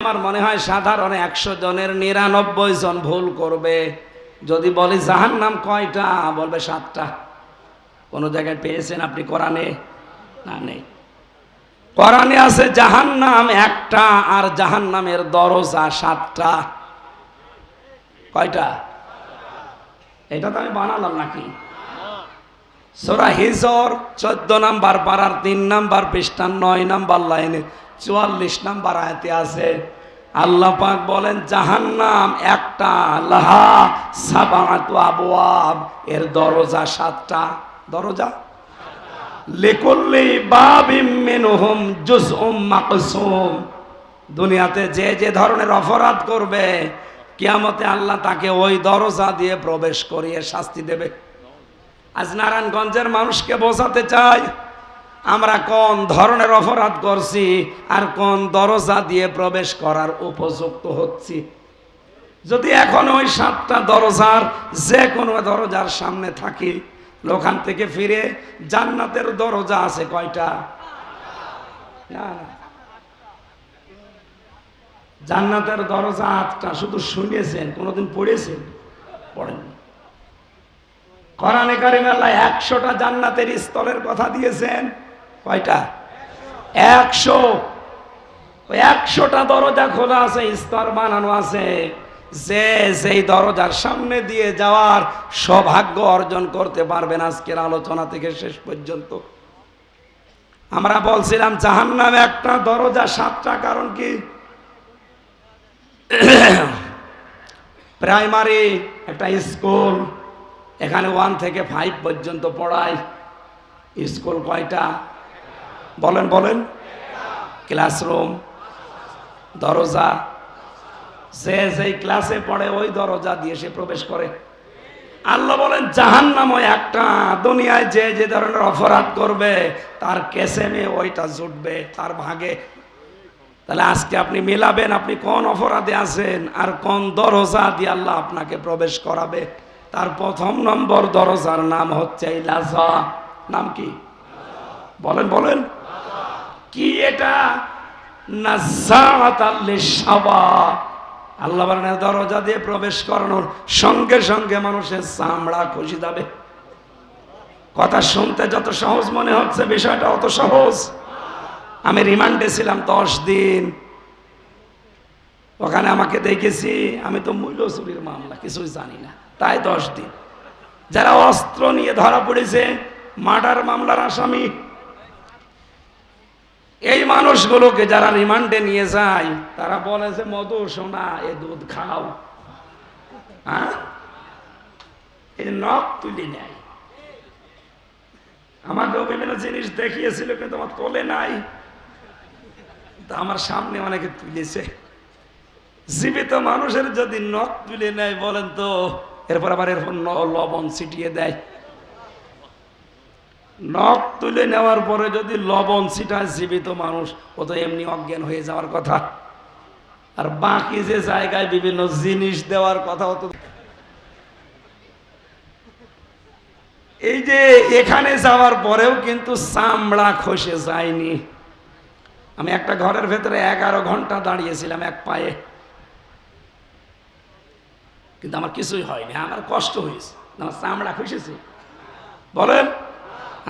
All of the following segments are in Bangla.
আমার মনে হয় সাধারণ একশো জনের নিরানব্বই জন ভুল করবে। যদি বলি জাহান নাম কয়টা? বলবে সাতটা। কোন জায়গায় পেয়েছেন আপনি কোরআনে? না, নেই। কোরআনে আছে জাহান নাম একটা আর জাহান নামের দরজা সাতটা। কয়টা? এটা তো আমি বানালাম নাকি? সোরা হিজর চোদ্দ নাম্বার পাড়ার তিন নাম্বার পৃষ্ঠান নয় নাম্বার লাইনে চুয়াল্লিশ নাম্বার আয়তে আছে, আল্লাহ পাক বলেন, জাহান্নাম একটা, লাহা সাবাত আবওয়াব। এর দরজা সাতটা। দরজা? লিকুল্লি বাবিম মিনহুম মাকসুম। দুনিয়াতে যে যে ধরনের অপরাধ করবে, কিয়ামতে আল্লাহ তাকে ওই দরজা দিয়ে প্রবেশ করিয়ে শাস্তি দেবে। আজ নারায়ণগঞ্জের মানুষকে বোঝাতে চাই আমরা কোন ধরনের অপরাধ করছি আর কোন দরজা দিয়ে প্রবেশ করার উপযুক্ত হচ্ছি। যদি এখন ওই সাতটা দরজার যে কোনো দরজার সামনে থাকি, ওখান থেকে ফিরে জান্নাতের দরজা আছে কয়টা? জান্নাতের দরজা আটটা, শুধু শুনেছেন, কোনোদিন পড়েছেন? পড়েন কোরআনে কারিম আল্লাহ একশোটা জান্নাতের স্তরের কথা দিয়েছেন। কয়টা? একশো। একশোটা দরজা খোলা আছে, স্তর বানানো আছে। যে সেই দরজার সামনে দিয়ে যাওয়ার সৌভাগ্য অর্জন করতে পারবেন আজকের আলোচনা থেকে শেষ পর্যন্ত। আমরা বলছিলাম, জাহান্নাম একটা দরজা সাতটা, কারণ কি? প্রাইমারি, একটা স্কুল, এখানে ওয়ান থেকে ফাইভ পর্যন্ত পড়ায়। স্কুল কয়টা? বলেন বলেন। ক্লাসরুম, দরজা। সে যেই ক্লাসে পড়ে, ওই দরজা দিয়ে সে প্রবেশ করে। আল্লাহ বলেন জাহান্নাম ওই একটা। দুনিয়ায় যে যে ধরনের অপরাধ করবে, তার কেসেমে ওইটা জুটবে, তার ভাগে। তাহলে আজকে আপনি মিলাবেন, আপনি কোন অপরাধে আছেন আর কোন দরজা দিয়ে আল্লাহ আপনাকে প্রবেশ করাবে। তার প্রথম নম্বর দরজার নাম হচ্ছে লাজা। নাম কি? বলেন বলেন। কি এটা? আল্লাহ দরজা দিয়ে প্রবেশ করানোর সঙ্গে সঙ্গে মানুষের চামড়া খুশি যাবে। কথা শুনতে যত সহজ মনে হচ্ছে, বিষয়টা অত সহজ। আমি রিমান্ডে ছিলাম দশ দিন। ওখানে আমাকে দেখেছি, আমি তো মূল্য চুরির মামলা, কিছুই জানি না। তাই দশ দিন। যারা অস্ত্র নিয়ে ধরা পড়েছে, মার্ডার মামলার আসামি এই মানুষগুলোকে যারা রিমান্ডে নিয়ে যায়, তারা বলে যে, মধু, সোনা, এ দুধ খাও। হ্যাঁ? নখ তুলে নেয়। আমাকেও বিভিন্ন জিনিস দেখিয়েছিল, কিন্তু আমার তোলে নাই। তা আমার সামনে অনেকে তুলেছে। জীবিত মানুষের যদি নখ তুলে নেয় বলেন তো, এরপর আবার এরপর লবণ ছিটিয়ে দেয়। নখ তুলে নেওয়ার পরে যদি লবণ ছিটায় জীবিত মানুষ, ও তো এমনি অজ্ঞান হয়ে যাওয়ার কথা। আর বাকি যে জায়গায় বিভিন্ন জিনিস দেওয়ার কথা, ও তো এই যে এখানে যাওয়ার পরেও কিন্তু চামড়া খসে যায়নি। আমি একটা ঘরের ভেতরে এগারো ঘণ্টা দাঁড়িয়েছিলাম এক পায়ে। কিন্তু আমার কিছুই হয়নি, আমার কষ্ট হয়েছে, আমার চামড়া খুশেছে বলেন।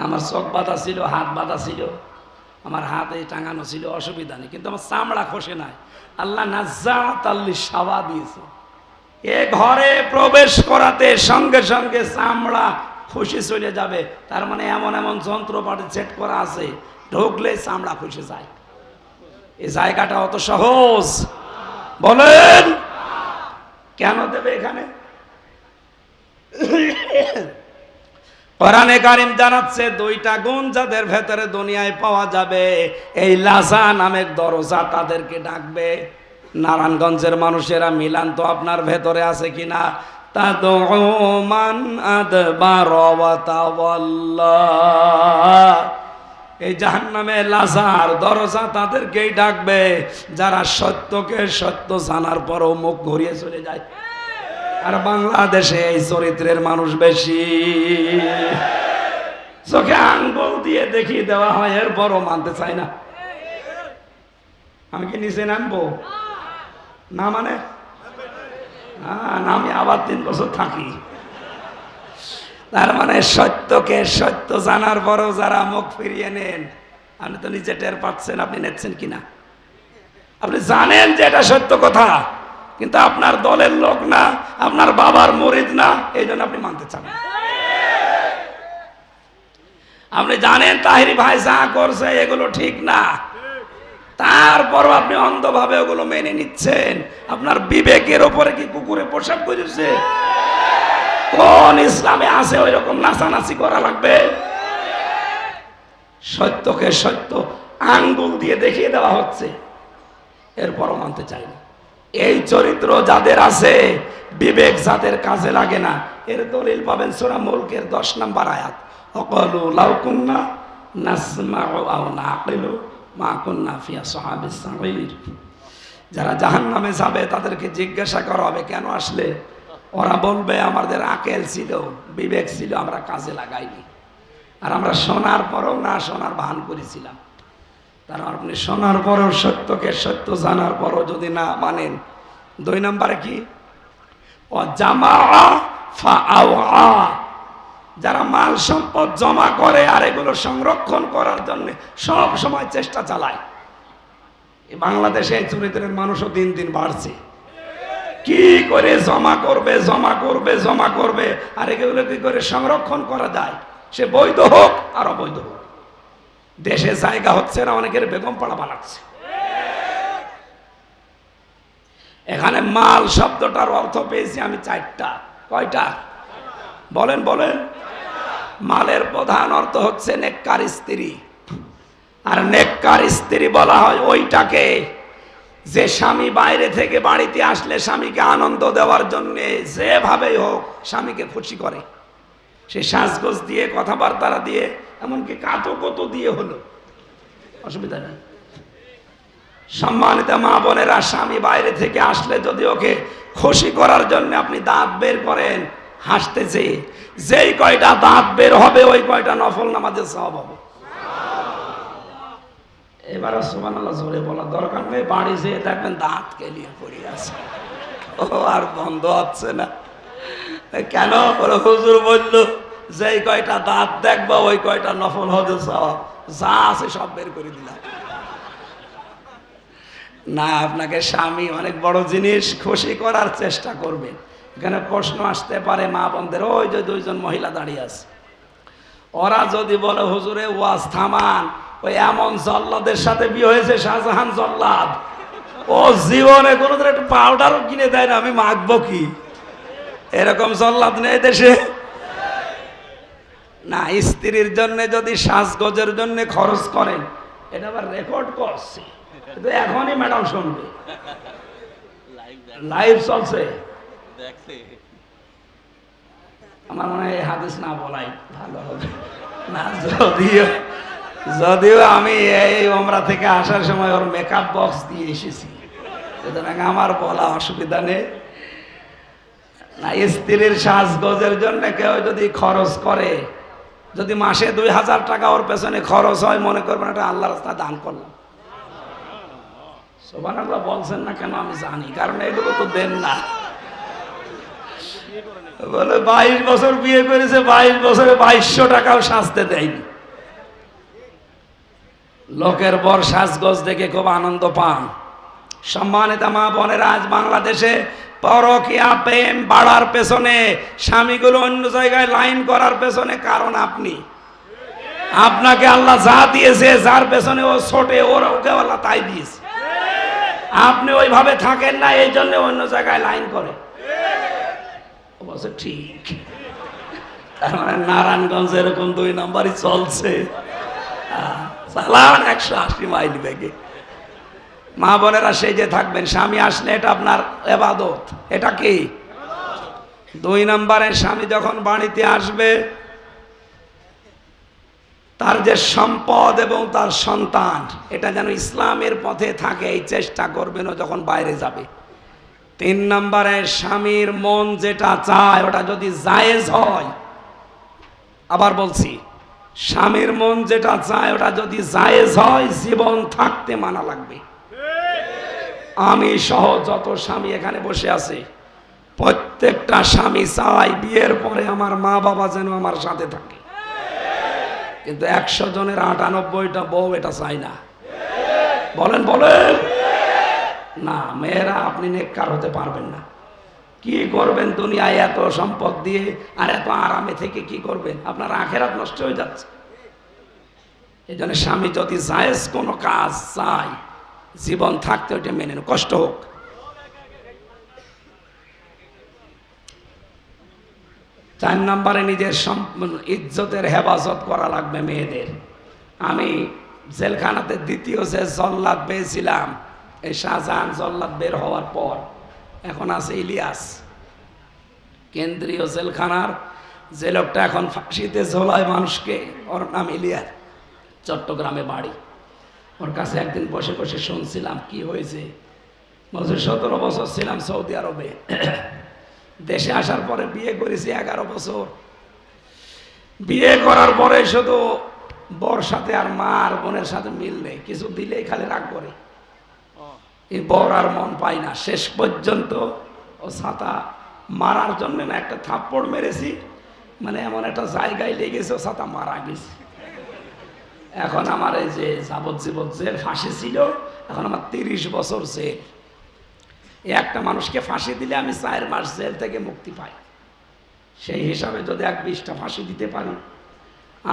আমার চোখ বাঁধা ছিল, হাত বাঁধা ছিল, আমার হাতে টাঙানো ছিল, অসুবিধা নেই। কিন্তু আমার চামড়া খসে নাই। আল্লাহ আল্লি সাবা দিয়েছে। এ ঘরে প্রবেশ করাতে সঙ্গে সঙ্গে চামড়া খুশি চলে যাবে। তার মানে এমন এমন যন্ত্রপাতি সেট করা আছে, ঢুকলে চামড়া খুশি যায়। এই জায়গাটা অত সহজ। বলেন, কেন দেবে এখানে? কোরআনে কারিম জানাচ্ছে, দুইটা গুণ যাদের ভেতরে দুনিয়ায় পাওয়া যাবে, এই লাজা নামের দরজা তাদেরকে ডাকবে। নারায়ণগঞ্জের মানুষেরা মিলান তো আপনার ভেতরে আছে কিনা? এই জাহান্নামে লাজার দরজা তাদেরকেই ডাকবে, যারা সত্যকে সত্য জানার পরও মুখ ঘুরিয়ে চলে যায়। আর বাংলাদেশে এই চরিত্রের মানুষ বেশি। চোখে আঙ্গুল দিয়ে দেখিয়ে দেওয়া হয় এর বড় মানতে চাই না। আমি কি নিচে নামবো? না মানে? না, আমি আবার তিন বছর থাকি। তার মানে সত্যকে সত্য জানার পরও যারা মুখ ফিরিয়ে নেন, আপনি তো নিজে টের পাচ্ছেন, আপনি নেচ্ছেন কিনা? আপনি জানেন যে এটা সত্য কথা। কিন্তু আপনার দলের লোক না, আপনার বাবার মরিদ না, এই জন্য আপনি মানতে চান আপনি জানেন তাহিরি ভাই যা করছে, এগুলো ঠিক না। তারপরও আপনি অন্ধভাবে ওগুলো মেনে নিচ্ছেন। আপনার বিবেকের ওপরে কি কুকুরে পোশাক করেছে কোন ইসলামে আছে ওই রকম নাচানাচি করা লাগবে? সত্যকে সত্য আঙ্গুল দিয়ে দেখিয়ে দেওয়া হচ্ছে। এরপরও মানতে চাই না। এই চরিত্র যাদের আছে, বিবেক যাদের কাজে লাগে না। এর দলিল পাবেন সোরা মুলকের দশ নম্বর আয়াত। অকলু লাউকুন্না নাসমাউ আও নাকিলু মা কুন্না ফিয়া যারা জাহান নামে যাবে, তাদেরকে জিজ্ঞাসা করা হবে, কেন আসলে? ওরা বলবে, আমাদের আকেল ছিল, বিবেক ছিল, আমরা কাজে লাগাইনি। আর আমরা শোনার পরও না শোনার ভান করেছিলাম। তার আপনি শোনার পরও সত্যকে সত্য জানার পরও যদি না মানেন, দুই নম্বরে কি? যারা মাল সম্পদ জমা করে আর এগুলো সংরক্ষণ করার জন্য সব সময় চেষ্টা চালায়। বাংলাদেশে এই চরিত্রের মানুষও দিন দিন বাড়ছে। কি করে জমা করবে জমা করবে জমা করবে, আর এগুলো কি করে সংরক্ষণ করা যায়? সে বৈধ হোক আর অবৈধ হোক। দেশে জায়গা হচ্ছে না, অনেকের বেগম পাড়া বানাচ্ছে। এখানে মাল শব্দটার অর্থ পেয়েছি আমি চারটা। কয়টা? বলেন বলেন। মালের প্রধান অর্থ হচ্ছে নেককার স্ত্রী। আর নেককার স্ত্রী বলা হয় ওইটাকে যে স্বামী বাইরে থেকে বাড়িতে আসলে স্বামীকে আনন্দ দেওয়ার জন্যে যেভাবেই হোক স্বামীকে খুশি করে। সে সাজগোজ দিয়ে, কথাবার্তা দিয়ে এমনকি কাতো কত দিয়ে হলো। অসুবিধা নেই সম্মানিত মা বোনেরা, স্বামী বাইরে থেকে আসলে যদি ওকে খুশি করার জন্য আপনি দাঁত বের করেন, হাসতেছে। যেই কয়টা দাঁত বের হবে, ওই কয়টা নফল নামাজের সব হবে। এবারে সোমান আল্লাহ জোরে বলার দরকার নেই, বাড়ি যেয়ে দেখবেন দাঁত কেলিয়ে পড়ে আছে। ও, আর বন্ধ হচ্ছে না। কেন? হুজুর বলল যেই কয়টা দাঁত দেখবা, ওই কয়টা নফল হজে সব যা আছে সব বের করে দিলাম। না, আপনাকে স্বামী অনেক বড় জিনিস খুশি করার চেষ্টা করবেন এখানে প্রশ্ন আসতে পারে মা বোনদের, ওই যে দুইজন মহিলা দাঁড়িয়ে আছে। ওরা যদি বলে, হুজুরে, ওয়াজ থামান, ওই এমন জল্লাদের সাথে বিয়ে হয়েছে, শাহজাহান জল্লাদ। ও জীবনে কোনোদিন একটু পাউডারও কিনে দেয় না, আমি মাখবো কি? এরকম জল্লাদ নেই দেশে। না স্ত্রীর জন্য যদি সাজগোজের জন্য খরচ করেন এটা আবার রেকর্ড করছি। কিন্তু এখনই ম্যাডাম শুনবে। লাইভ চলছে। আমার মনে হয় হাদিস না বলাই ভালো হবে। না যদিও যদিও আমি এই ওমরা থেকে আসার সময় ওর মেকআপ বক্স দিয়ে এসেছি। সুতরাং আমার বলা অসুবিধা নেই। না স্ত্রীর সাজগোজের জন্য কেউ যদি খরচ করে যদি মাসে দুই হাজার টাকা ওর পেছনে খরচ হয়, মনে করবেন এটা আল্লাহ রাস্তা দান করলাম। সোবান আল্লাহ বলছেন না কেন আমি জানি, কারণ এগুলো তো দেন না। বলে বাইশ বছর বিয়ে করেছে, বাইশ বছরে বাইশশো টাকাও সাজতে দেয়নি। লোকের বর সাজগোজ দেখে খুব আনন্দ পান। সম্মানিত মা বোনেরা, আজ বাংলাদেশে পরকিয়া প্রেম বাড়ার পেছনে, স্বামীগুলো অন্য জায়গায় লাইন করার পেছনে কারণ আপনি। আপনাকে আল্লাহ যা দিয়েছে, যার পেছনে ও ছোটে, ওর ওকে আল্লাহ তাই দিয়েছে। আপনি ওইভাবে থাকেন না, এই জন্য অন্য জায়গায় লাইন করে। ঠিক। তার মানে নারায়ণগঞ্জ এরকম দুই নাম্বারই চলছে। চালান একশো আশি মাইল বেগে। মা বোনেরা সেই যে থাকবেন, স্বামী আসলে এটা আপনার এবাদত। এটা কি? দুই নম্বরের স্বামী যখন বাড়িতে আসবে, তার যে সম্পদ এবং তার সন্তান, এটা যেন ইসলামের পথে থাকে, এই চেষ্টা করবেন যখন বাইরে যাবে। তিন নম্বরে স্বামীর মন যেটা চায়, ওটা যদি জায়েজ হয়, আবার বলছি, স্বামীর মন যেটা চায়, ওটা যদি জায়েজ হয়, জীবন থাকতে মানা লাগবে। আমি সহ যত স্বামী এখানে বসে আছে, প্রত্যেকটা স্বামী চাই বিয়ের পরে আমার মা বাবা যেন আমার সাথে থাকে। কিন্তু একশো জনের আটানব্বইটা বউ এটা চাই না। বলেন বলেন। না, মেয়েরা আপনি নেককার হতে পারবেন না। কি করবেন দুনিয়ায় এত সম্পদ দিয়ে আর এত আরামে থেকে কি করবেন? আপনার আখেরাত নষ্ট হয়ে যাচ্ছে। এই জন্য স্বামী যদি জায়েজ কোনো কাজ চায় জীবন থাকতে ওইটা মেনে নেন, কষ্ট হোক। চার নম্বরে নিজের ইজ্জতের হেফাজত করা লাগবে মেয়েদের। আমি জেলখানাতে দ্বিতীয় যে জল্লাদ পেয়েছিলাম এই শাহজাহান জল্লাদ বের হওয়ার পর এখন আছে ইলিয়াস। কেন্দ্রীয় জেলখানার যে লোকটা এখন ফাঁসিতে ঝোলায় মানুষকে ওর নাম ইলিয়াস। চট্টগ্রামে বাড়ি। ওর কাছে একদিন বসে বসে শুনছিলাম কি হয়েছে? বলছে সতেরো বছর ছিলাম সৌদি আরবে। দেশে আসার পরে বিয়ে করেছি এগারো বছর। বিয়ে করার পরে শুধু বর সাথে আর মা আর বোনের সাথে মিল নেই কিছু দিলেই খালি রাগ করে। এই বর আর মন পায় না। শেষ পর্যন্ত ও ছাতা মারার জন্য না একটা থাপ্পড় মেরেছি মানে এমন একটা জায়গায় লেগেছে ও ছাতা মারা গেছে। এখন আমার এই যে যাবজ্জীবন জেল, ফাঁসি ছিল, এখন আমার তিরিশ বছর জেল। একটা মানুষকে ফাঁসি দিলে আমি চার মাস জেল থেকে মুক্তি পাই। সেই হিসাবে যদি এক বিশটা ফাঁসি দিতে পারি,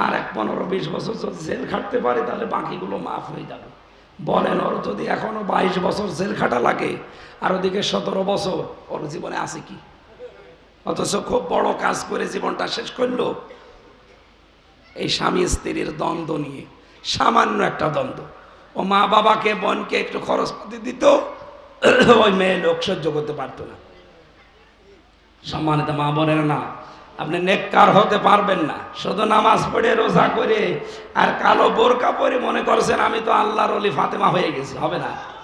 আর এক পনেরো বিশ বছর যদি জেল খাটতে পারি, তাহলে বাকিগুলো মাফ হয়ে যাবে। বলেন ওর যদি এখনও বাইশ বছর জেল খাটা লাগে, আর ওদিকে সতেরো বছর, ওর জীবনে আছে কি? অথচ খুব বড় কাজ করে জীবনটা শেষ করল। এই স্বামী স্ত্রীর দ্বন্দ্ব নিয়ে। সামান্য একটা দ্বন্দ্ব। ও মা বাবাকে, বোনকে একটু খরচপাতি দিত, ওই মেয়ে লোক সহ্য করতে পারত না। সম্মানিত মা বোনের না, আপনি নেককার হতে পারবেন না। শুধু নামাজ পড়ে, রোজা করে, আর কালো বোরকা পরে মনে করছেন, আমি তো আল্লাহর অলি ফাতেমা হয়ে গেছি, হবে না।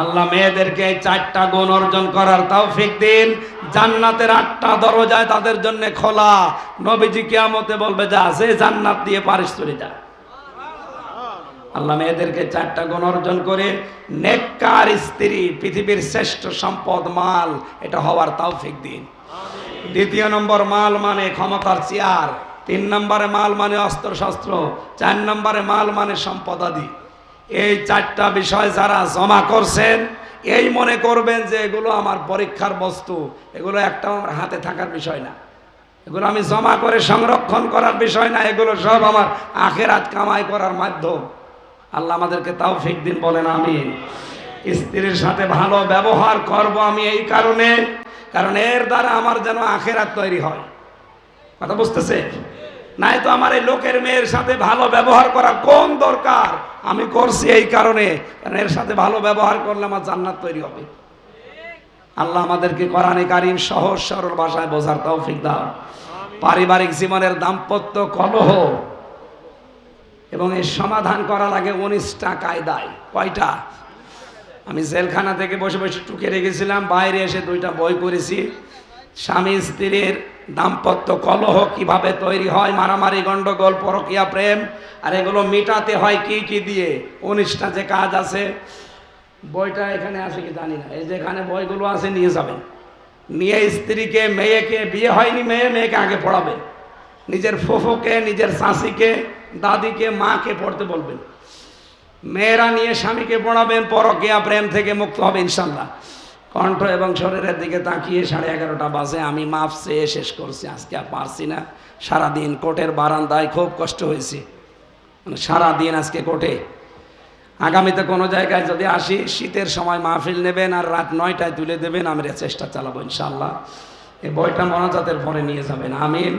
আল্লাহ মেয়েদেরকে চারটা গুণ অর্জন করার তাও ফিক দিন। জান্নাতের আটটা দরজায় তাদের জন্য খোলা। নবীজি কেয়ামতে বলবে, যা সে জান্নাত দিয়ে পারিস চলে যা। আল্লাহ মেয়েদেরকে চারটা গুণ অর্জন করে নেককার স্ত্রী, পৃথিবীর শ্রেষ্ঠ সম্পদ মাল, এটা হওয়ার তাও ফিক দিন। দ্বিতীয় নম্বর, মাল মানে ক্ষমতার চেয়ার। তিন নম্বরে মাল মানে অস্ত্রশস্ত্র। চার নম্বরে মাল মানে সম্পদাদি এই চারটা বিষয় যারা জমা করছেন, এই মনে করবেন যে এগুলো আমার পরীক্ষার বস্তু, এগুলো একটা আমার হাতে থাকার বিষয় না। এগুলো আমি জমা করে সংরক্ষণ করার বিষয় না, এগুলো সব আমার আখেরাত কামাই করার মাধ্যম। আল্লাহ আমাদেরকে তাও ফিক দিন, বলেন আমি স্ত্রীর সাথে ভালো ব্যবহার করব আমি এই কারণে, কারণ এর দ্বারা আমার যেন আখেরাত তৈরি হয়। কথা বুঝতেছে নাই তো আমার এই লোকের মেয়ের সাথে ভালো ব্যবহার করা কোন দরকার? আমি করছি এই কারণে। কারণ এর সাথে ভালো ব্যবহার করলে আমার জান্নাত তৈরি হবে। আল্লাহ আমাদেরকে কোরআনে কারিম সহজ সরল ভাষায় বোঝার তৌফিক দাও। পারিবারিক জীবনের দাম্পত্য কলহ এবং এর সমাধান করা লাগে উনিশটা কায়দায়। কয়টা? আমি জেলখানা থেকে বসে বসে টুকে রেখেছিলাম বাইরে এসে দুইটা বই করেছি স্বামী স্ত্রীর দাম্পত্য কলহ কীভাবে তৈরি হয়, মারামারি গণ্ডগোল পরকিয়া প্রেম, আর এগুলো মেটাতে হয় কি কি দিয়ে? উনিশটা যে কাজ আছে, বইটা এখানে আছে কি জানি না, এই যেখানে বইগুলো আছে, নিয়ে যাবেন। নিয়ে স্ত্রীকে, মেয়েকে বিয়ে হয়নি, মেয়ে মেয়েকে আগে পড়াবেন নিজের ফুফুকে, নিজের শাঁসিকে দাদিকে, মাকে পড়তে বলবেন। মেয়েরা নিয়ে স্বামীকে পড়াবেন, পরকিয়া প্রেম থেকে মুক্ত হবে ইনশাল্লাহ। কণ্ঠ এবং শরীরের দিকে তাকিয়ে সাড়ে এগারোটা বাজে। আমি মাফ চেয়ে শেষ করছি, আজকে আর পারছি না। সারাদিন কোর্টের বারান্দায় খুব কষ্ট হয়েছে। মানে সারাদিন আজকে কোর্টে আগামীতে কোনো জায়গায় যদি আসি, শীতের সময় মাহফিল নেবেন আর রাত নয়টায় তুলে দেবেন আমরা চেষ্টা চালাবো ইনশাল্লাহ এই বইটা মনাজাতের পরে নিয়ে যাবেন। আমিন।